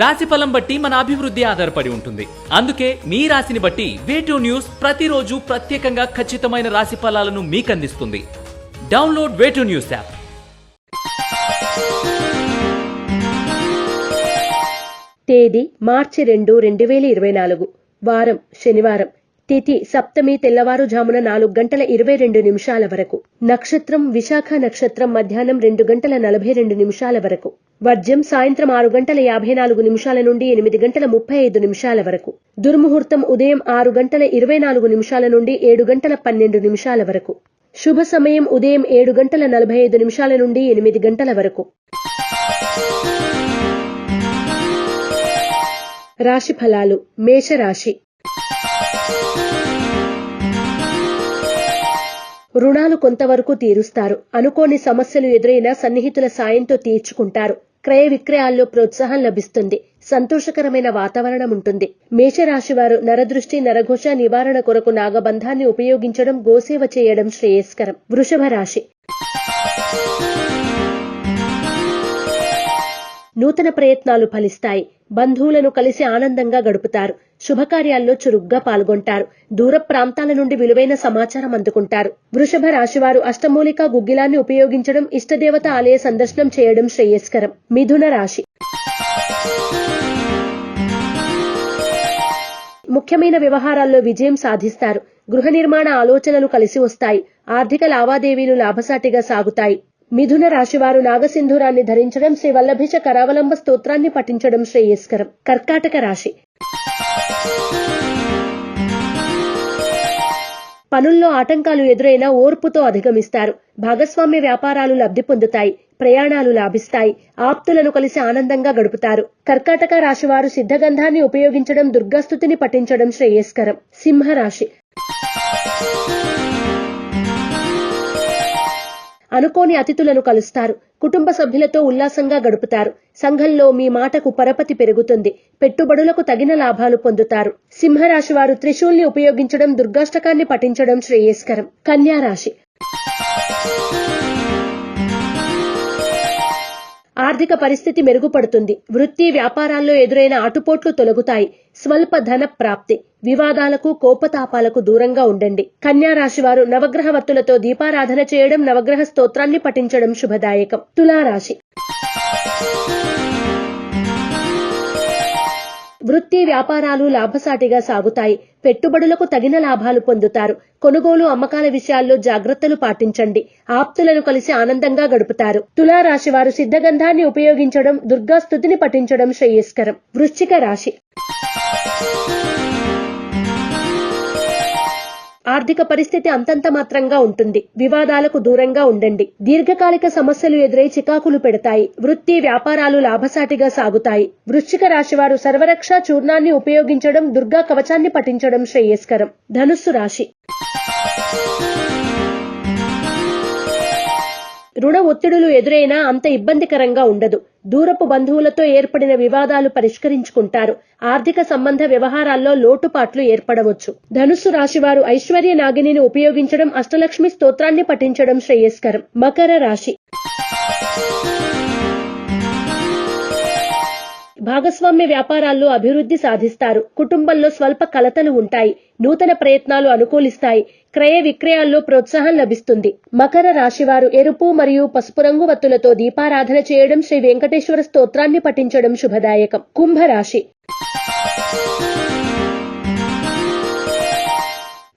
రాశి ఫలం బట్టి మన అభివృద్ధి ఆధారపడి ఉంటుంది. అందుకే మీ రాశిని బట్టి వేటూ న్యూస్ ప్రతిరోజు ప్రత్యేకంగా ఖచ్చితమైన రాశి ఫలాలను మీకు అందిస్తుంది డౌన్లోడ్ వేటూ న్యూస్ యాప్ తేదీ మార్చి రెండు రెండు వేల ఇరవై నాలుగు. వారం శనివారం. తిథి సప్తమి తెల్లవారుజామున నాలుగు గంటల ఇరవై రెండు నిమిషాల వరకు. నక్షత్రం విశాఖ నక్షత్రం మధ్యాహ్నం రెండు గంటల నలభై రెండు నిమిషాల వరకు. వర్జ్యం సాయంత్రం ఆరు గంటల యాభై నాలుగు నిమిషాల నుండి ఎనిమిది గంటల ముప్పై ఐదు నిమిషాల వరకు. దుర్ముహూర్తం ఉదయం ఆరు గంటల ఇరవై నాలుగు నిమిషాల నుండి ఏడు గంటల పన్నెండు నిమిషాల వరకు. శుభ సమయం ఉదయం ఏడు గంటల నలభై ఐదు నిమిషాల నుండి ఎనిమిది గంటల వరకు. రాశి ఫలాలు మేషరాశి. రుణాలు కొంతవరకు తీరుస్తారు. అనుకోని సమస్యలు ఎదురైనా సన్నిహితుల సాయంతో తీర్చుకుంటారు. క్రయ విక్రయాల్లో ప్రోత్సాహం లభిస్తుంది. సంతోషకరమైన వాతావరణం ఉంటుంది. మేషరాశివారు నరదృష్టి నరఘోష నివారణ కొరకు నాగబంధాన్ని ఉపయోగించడం గోసేవ చేయడం శ్రేయస్కరం. వృషభ రాశి నూతన ప్రయత్నాలు ఫలిస్తాయి. బంధువులను కలిసి ఆనందంగా గడుపుతారు. శుభకార్యాల్లో చురుగ్గా పాల్గొంటారు. దూర ప్రాంతాల నుండి విలువైన సమాచారం అందుకుంటారు. వృషభ రాశివారు అష్టమూలిక గుగ్గిలాన్ని ఉపయోగించడం ఇష్టదేవత ఆలయ సందర్శనం చేయడం శ్రేయస్కరం. మిథున రాశి. ముఖ్యమైన వ్యవహారాల్లో విజయం సాధిస్తారు. గృహ నిర్మాణ ఆలోచనలు కలిసి వస్తాయి. ఆర్థిక లావాదేవీలు లాభసాటిగా సాగుతాయి. మిథున రాశివారు నాగసింధూరాన్ని ధరించడం శ్రీ వల్లభిష కరావలంబ స్తోత్రాన్ని పఠించడం శ్రేయస్కరం. కర్కాటక రాశి. పనుల్లో ఆటంకాలు ఎదురైనా ఓర్పుతో అధిగమిస్తారు. భాగస్వామ్య వ్యాపారాలు లబ్ధి పొందుతాయి. ప్రయాణాలు లాభిస్తాయి. ఆప్తులను కలిసి ఆనందంగా గడుపుతారు. కర్కాటక రాశివారు సిద్ధగంధాన్ని ఉపయోగించడం దుర్గాస్తుతిని పఠించడం శ్రేయస్కరం. సింహరాశి. అనుకోని అతిథులను కలుస్తారు. కుటుంబ సభ్యులతో ఉల్లాసంగా గడుపుతారు. సంఘంలో మీ మాటకు పరపతి పెరుగుతుంది. పెట్టుబడులకు తగిన లాభాలు పొందుతారు. సింహరాశి వారు త్రిశూల్ని ఉపయోగించడం దుర్గాష్టకాన్ని పఠించడం శ్రేయస్కరం. కన్యా ఆర్థిక పరిస్థితి మెరుగుపడుతుంది. వృత్తి వ్యాపారాల్లో ఎదురైన ఆటుపోట్లు తొలగుతాయి. స్వల్ప ధన ప్రాప్తి. వివాదాలకు కోపతాపాలకు దూరంగా ఉండండి. కన్యా రాశి వారు నవగ్రహ వత్తులతో దీపారాధన చేయడం నవగ్రహ స్తోత్రాన్ని పఠించడం శుభదాయకం. తులారాశి. వృత్తి వ్యాపారాలు లాభసాటిగా సాగుతాయి. పెట్టుబడులకు తగిన లాభాలు పొందుతారు. కొనుగోలు అమ్మకాల విషయాల్లో జాగ్రత్తలు పాటించండి. ఆప్తులను కలిసి ఆనందంగా గడుపుతారు. తులారాశి వారు సిద్ధగంధాన్ని ఉపయోగించడం దుర్గాస్థుతిని పఠించడం శ్రేయస్కరం. వృశ్చిక రాశి. ఆర్థిక పరిస్థితి అంతంత మాత్రంగా ఉంటుంది. వివాదాలకు దూరంగా ఉండండి. దీర్ఘకాలిక సమస్యలు ఎదురై చికాకులు పెడతాయి. వృత్తి వ్యాపారాలు లాభసాటిగా సాగుతాయి. వృశ్చిక రాశివారు సర్వరక్ష చూర్ణాన్ని ఉపయోగించడం దుర్గా కవచాన్ని పఠించడం శ్రేయస్కరం. ధనుస్సు రాశి. రుణ ఒత్తిడులు ఎదురైనా అంత ఇబ్బందికరంగా ఉండదు. దూరపు బంధువులతో ఏర్పడిన వివాదాలు పరిష్కరించుకుంటారు. ఆర్థిక సంబంధ వ్యవహారాల్లో లోటుపాట్లు ఏర్పడవచ్చు. ధనుస్సు రాశివారు ఐశ్వర్య నాగిని ఉపయోగించడం అష్టలక్ష్మి స్తోత్రాన్ని పఠించడం శ్రేయస్కరం. మకర రాశి. భాగస్వామ్య వ్యాపారాల్లో అభివృద్ధి సాధిస్తారు. కుటుంబంలో స్వల్ప కలతలు ఉంటాయి. నూతన ప్రయత్నాలు అనుకూలిస్తాయి. క్రయ విక్రయాల్లో ప్రోత్సాహం లభిస్తుంది. మకర రాశివారు ఎరుపు మరియు పసుపు రంగు వత్తులతో దీపారాధన చేయడం శ్రీ వెంకటేశ్వర స్తోత్రాన్ని పఠించడం శుభదాయకం. కుంభరాశి.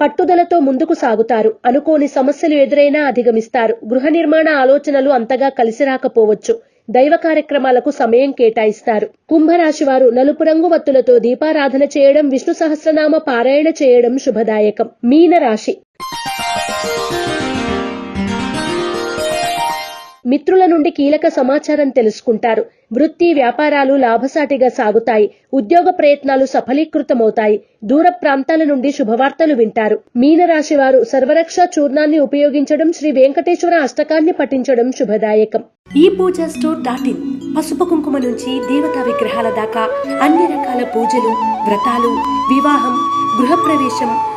పట్టుదలతో ముందుకు సాగుతారు. అనుకోని సమస్యలు ఎదురైనా అధిగమిస్తారు. గృహ నిర్మాణ ఆలోచనలు అంతగా కలిసి రాకపోవచ్చు. దైవ కార్యక్రమాలకు సమయం కేటాయిస్తారు. కుంభరాశి వారు నలుపు రంగు వత్తులతో దీపారాధన చేయడం విష్ణు సహస్రనామ పారాయణ చేయడం శుభదాయకం. మీన రాశి మిత్రుల నుండి కీలక సమాచారం తెలుసుకుంటారు. వృత్తి వ్యాపారాలు లాభసాటిగా సాగుతాయి. ఉద్యోగ ప్రయత్నాలు సఫలీకృతమవుతాయి. దూర ప్రాంతాల నుండి శుభవార్తలు వింటారు. మీనరాశి వారు సర్వరక్ష చూర్ణాన్ని ఉపయోగించడం శ్రీ వెంకటేశ్వర అష్టకాన్ని పఠించడం శుభదాయకం. ఈ పూజ స్టోర్ డాట్ ఇన్ పసుపు కుంకుమ నుంచి దేవతా విగ్రహాల దాకా అన్ని రకాల పూజలు వ్రతాలు వివాహం గృహప్రవేశం